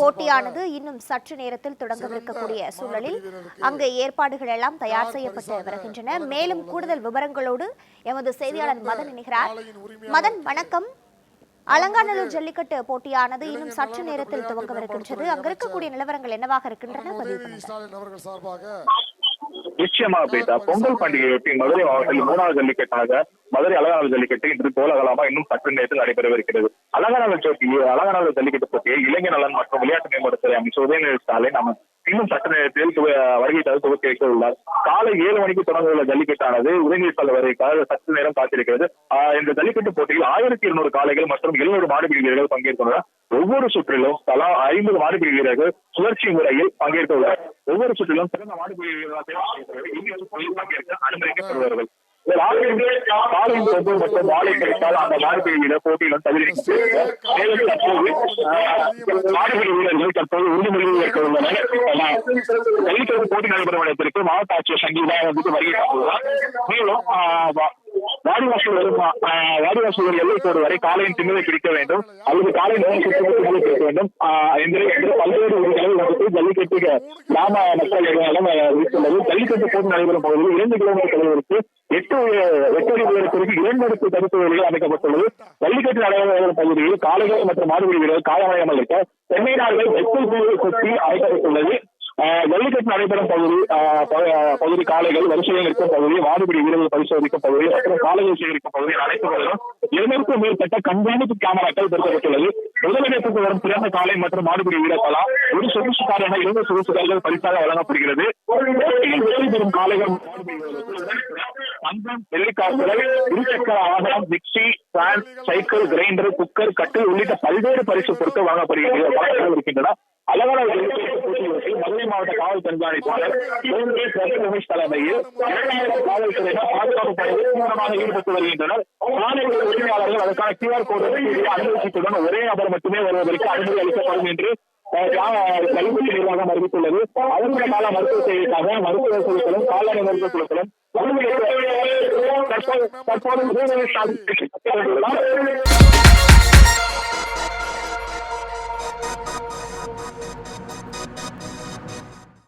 போட்டியானது இன்னும் சற்று நேரத்தில் தொடங்கவிருக்கக்கூடிய சூழலில் அங்கு ஏற்பாடுகள் எல்லாம் தயார் செய்யப்பட்டு வருகின்றன. மேலும் கூடுதல் விவரங்களோடு எமது செய்தியாளர் மதன் இணைகிறார். மதன் வணக்கம். அலங்காநல்லூர் ஜல்லிக்கட்டு போட்டியானது இன்னும் சற்று நேரத்தில் துவங்கவிருக்கின்றது அங்க இருக்கக்கூடிய நிலவரங்கள் என்னவாக இருக்கின்றன? நிச்சயமாக பேட்டா பொங்கல் பண்டிகையொட்டி மதுரை மாவட்டத்தில் மூணாவது ஜல்லிக்கட்டாக மதுரை அலங்காநல்லூர் ஜல்லிக்கட்டு இன்று கோலகலமா இன்னும் சற்று நேரத்தில் நடைபெறவிருக்கிறது அலங்காநல்லூர் போட்டி அலங்காநல்லூர் ஜல்லிக்கட்டு போட்டியை இளைஞர் நலன் மற்றும் விளையாட்டு மேம்பாட்டுத்துறை அமைச்சர் உதயநிதி ஸ்டாலின் நம்ம இன்னும் சற்று நேரத்தில் வருகை தந்து துவக்கி வைக்க உள்ளார். காலை ஏழு மணிக்கு தொடங்க உள்ள ஜல்லிக்கட்டானது உதயநிதி ஸ்டாலின் வருகைக்காக சற்று நேரம் காத்திருக்கிறது. ஆஹ் இந்த ஜல்லிக்கட்டு போட்டியில் ஆயிரத்தி இருநூறு காளைகள் மற்றும் எழுநூறு மாடுபிடி வீரர்கள் பங்கேற்கின்றனர். ஒவ்வொரு சுற்றிலும் தலா ஐம்பது மாடுபிடி வீரர்கள் சுழற்சி முறையில் பங்கேற்க உள்ளனர். ஒவ்வொரு சுற்றிலும் சிறந்த மாடு அனுமதிக்கப்படுவார்கள் காலை மற்றும் கிடைத்தால் அந்த மாடுபிடி போட்டியிலும் தகுதி மேலும் தற்போது மாடுபிடி வீரர்கள் தற்போது உறுதிமொழியில் உள்ளனர் போட்டி நடைபெறும் இடத்திற்கு மாவட்ட ஆட்சியர் சங்கீதா வந்துட்டு வருகை மேலும் ஆஹ், வரும் ஆஹ், வாடிவாசல் எல்லை கோடு வரை காலையின் திமிலை பிடிக்க வேண்டும். அல்லது காலை நேரம் சுற்றுலா திமிலை பிடிக்க வேண்டும் என்று என்று பல்வேறு உரிமைகள் ஜல்லிக்கட்டுக்கு கிராம மக்கள் இருக்கின்றது. ஜல்லிக்கட்டு போட்டு நடைபெறும் பகுதியில் இரண்டு கிலோமீட்டர் தொலைவிற்கு எட்டு எட்டு அடி உயரத்திற்கு இரண்டு அடுக்கு தடுப்பு வேலைகள் அமைக்கப்பட்டுள்ளது. ஜல்லிக்கட்டு நடைபெறும் பகுதியில் காளைகள் மற்றும் மாடுபிடி வீரர்கள் காயமடையாமல் இருக்க சென்னை நாடுகள் வெப்பல் பூவை கொட்டி அமைக்கப்பட்டுள்ளது ஜல்லிக்கட்டு நடைபெறும் பகுதி ஆஹ் பகுதி காளைகள் வரிசையில் இருக்கும் பகுதி மாடுபிடி வீரர்கள் பரிசோதிக்கும் பகுதி மற்றும் காளைகள் சேகரிக்கும் பகுதியில் அனைத்து பகுதிகளும் இருநூறுக்கும் மேற்பட்ட கண்காணிப்பு கேமராக்கள் பொருத்தப்பட்டுள்ளது. முதலிடத்துக்கு வரும் சிறந்த காளை மற்றும் மாடுபிடி வீரர்களா ஒரு சொகுசுக்காரன இரண்டு சொகுசுக்காரர்கள் பரிசாக வழங்கப்படுகிறது. போட்டியில் வெற்றி பெறும் காளைகள் மாடுபிடி வீரர்களுக்கு தங்கம் வெள்ளிக்காசுகள் இருசக்கர வாகனம் mixie fan cycle grinder cooker கட்டில் உள்ளிட்ட பல்வேறு பரிசு பொருட்கள் வழங்கப்படுகிறது வழங்கப்பட இருக்கின்றன அலவர போட்டியொட்டி மதுரை மாவட்ட காவல் கண்காணிப்பாளர் ஓங்கி பிரதீப் உமேஷ் தலைமையில் இரண்டாயிரம் காவல்துறையினர் பாதுகாப்பு பணியில் தீவிரமாக ஈடுபட்டு வருகின்றனர் மாநில உரிமையாளர்கள் அதற்கான கியூஆர் கோடு அனுமதித்துடன் ஒரே நபர் மட்டுமே வருவதற்கு அனுமதி அளிக்கப்படும் என்று அஹ், கல்வி நிர்வாகம் அறிவித்துள்ளது அவசர கால மருத்துவ சேவைக்காக மருத்துவ குழுக்களும் கால்நடை மருத்துவ குழுக்களும் தற்போது தற்போது